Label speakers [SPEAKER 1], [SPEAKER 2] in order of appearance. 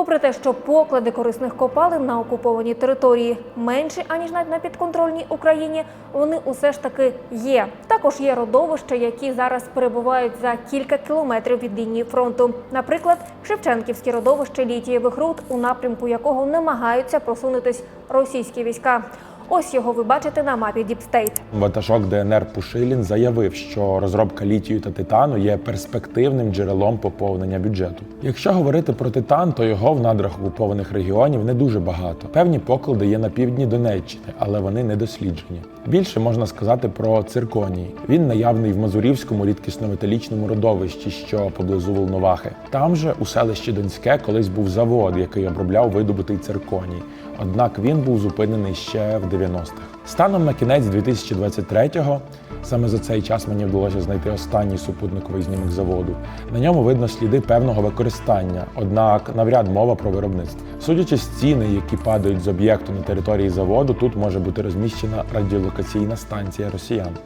[SPEAKER 1] Попри те, що поклади корисних копалин на окупованій території менші аніж на підконтрольній Україні, вони усе ж таки є. Також є родовища, які зараз перебувають за кілька кілометрів від лінії фронту. Наприклад, Шевченківське родовище літієвих руд, у напрямку якого намагаються просунутись російські війська. Ось його ви бачите на мапі Діпстейт.
[SPEAKER 2] Ватажок ДНР Пушилін заявив, що розробка літію та титану є перспективним джерелом поповнення бюджету. Якщо говорити про титан, то його в надрах окупованих регіонів не дуже багато. Певні поклади є на півдні Донеччини, але вони не досліджені. Більше можна сказати про цирконій. Він наявний в Мазурівському рідкісно-металічному родовищі, що поблизу Волновахи. Там же у селищі Донське колись був завод, який обробляв видобутий цирконій. Однак він був зупинений ще в 90-х. Станом на кінець 2023-го, саме за цей час мені вдалося знайти останній супутниковий знімок заводу. На ньому видно сліди певного використання, однак навряд мова про виробництво. Судячи з ціни, які падають з об'єкту на території заводу, тут може бути розміщена радіолокаційна станція росіян.